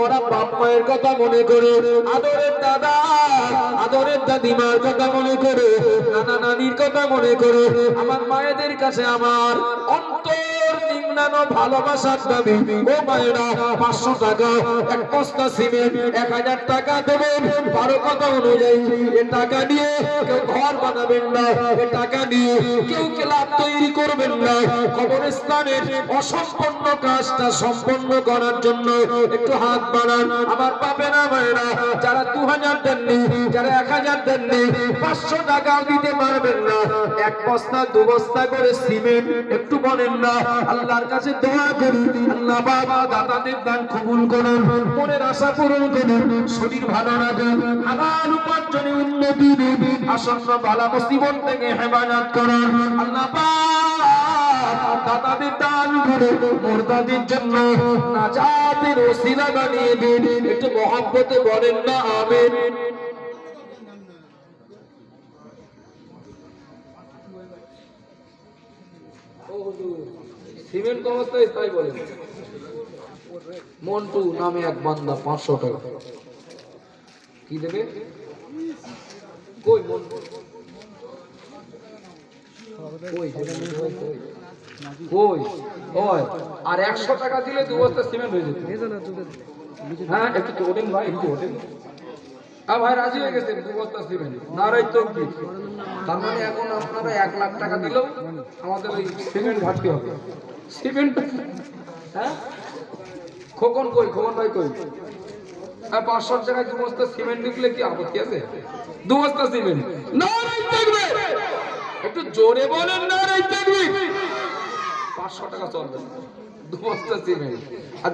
ওরা বাপ মায়ের কথা মনে করে, আদরের দাদা, আদরের দাদিমার কথা মনে করে, নানা নানির কথা মনে করে, আমার মায়েদের কাছে আমার নিম্নানো ভালোবাসার দাবি? ও মায়েরা, পাঁচশো টাকা, এক বস্তা সিমেন্ট, এক হাজার টাকা দেবেন। বারো কথা অনুযায়ী এ টাকা নিয়ে কেউ ঘর বানাবেন না, এ টাকা নিয়ে কেউ ক্লাব তৈরি করবেন না। কবরস্থানের অসম্পন্ন কাজটা সম্পন্ন করার জন্য একটু হাত বাড়ান। আমার পাবেনা মায়েরা, যারা দু হাজার দেননি, যারা এক হাজার দেননি, পাঁচশো টাকাও দিতে পারবেন না। এক বস্তা, দু বস্তা করে সিমেন্ট একটু বলেন না, আল্লাহর কাছে দোয়া করি, আল্লাহ বাবা, দাতাদের দান কবুল করুন, মনের আশা পূরণ করুন, শরীর ভালো রাখুন হালাল উপার্জনে উন্নতি দিন, আসন্ন বালা মুসিবত থেকে হেফাজত করুন, আল্লাহ পাক দাতাদের দান করে মুর্দাদের জন্য নাজাতের ওসিলা বানিয়ে দিন, একটু মহব্বতে বলেন না, আমিন। সিমেন্ট অবস্থায় তাই বলেন মন্টু নামে এক বান্দা পাঁচশো টাকা। কি দেবে? কই মন্টু? কই কই, ওই আর একশো টাকা দিলে দু বস্তা সিমেন্ট হয়ে যেত। হ্যাঁ একটু ওঠেন ভাই একটু ওঠেন। হ্যাঁ ভাই রাজি হয়ে গেছে দু বস্তা সিমেন্ট। নারাই তো তার মানে এখন আপনারা এক লাখ টাকা দিলেও আমাদের ওই সিমেন্ট ঘাটতি হবে। সিমেন্ট হ্যাঁ? খোকন কই? খোকন ভাই কই? হ্যাঁ পাঁচশো টাকায় দু বস্তা সিমেন্ট দিলে কি আপত্তি আছে? দু বস্তা সিমেন্ট। নারাই থাকবে! একটু জোরে বলেন নারাই থাকবে! পাঁচশো টাকা চলবে। দু বস্তা সিমেন্ট। আর